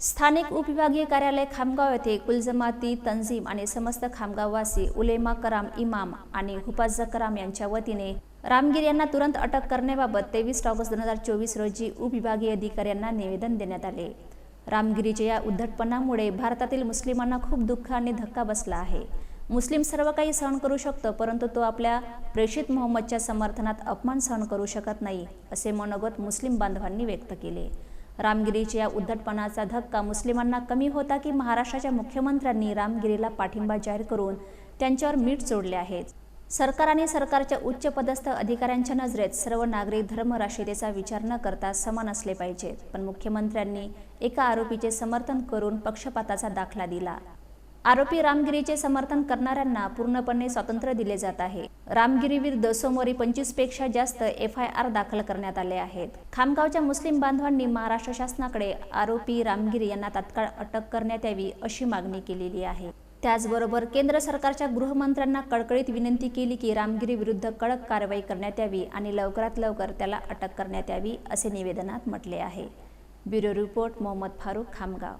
स्थानिक उपविभागीय कार्यालय खामगाव येथे कुलजमाती तंजीम आणि समस्त खामगाववासी उलेमा कराम इमाम आणि हुफाज कराम यांच्या वतीने रामगिर यांना तुरंत अटक करण्याबाबत तेवीस ऑगस्ट दोन हजार चोवीस रोजी उपविभागीय अधिकाऱ्यांना निवेदन देण्यात आले. रामगिरीच्या या उद्धटपणामुळे भारतातील मुस्लिमांना खूप दुःख आणि धक्का बसला आहे. मुस्लिम सर्व काही सहन करू शकतो परंतु तो आपल्या प्रेषित मोहम्मदच्या समर्थनात अपमान सहन करू शकत नाही असे मनोगत मुस्लिम बांधवांनी व्यक्त केले. रामगिरीच्या या उद्धटपणाचा धक्का मुस्लिमांना कमी होता की महाराष्ट्राच्या मुख्यमंत्र्यांनी रामगिरीला पाठिंबा जाहीर करून त्यांच्यावर मीठ जोडले आहेत. सरकार आणि सरकारच्या उच्च पदस्थ अधिकाऱ्यांच्या नजरेत सर्व नागरिक धर्मराशितेचा विचार न करता समान असले पाहिजेत पण मुख्यमंत्र्यांनी एका आरोपीचे समर्थन करून पक्षपाताचा दाखला दिला. आरोपी रामगिरीचे समर्थन करणाऱ्यांना पूर्णपणे स्वातंत्र्य दिले जात आहे. रामगिरीविरुद्ध सोमवारी पंचवीसपेक्षा जास्त एफ आय आर दाखल करण्यात आले आहेत. खामगावच्या मुस्लिम बांधवांनी महाराष्ट्र शासनाकडे आरोपी रामगिरी यांना तात्काळ अटक करण्यात यावी अशी मागणी केलेली आहे. त्याचबरोबर केंद्र सरकारच्या गृहमंत्र्यांना कळकळीत विनंती केली की रामगिरी विरुद्ध कडक कारवाई करण्यात यावी आणि लवकरात लवकर त्याला अटक करण्यात यावी असे निवेदनात म्हटले आहे. Bureau report Mohammad Farooq Khamgaon.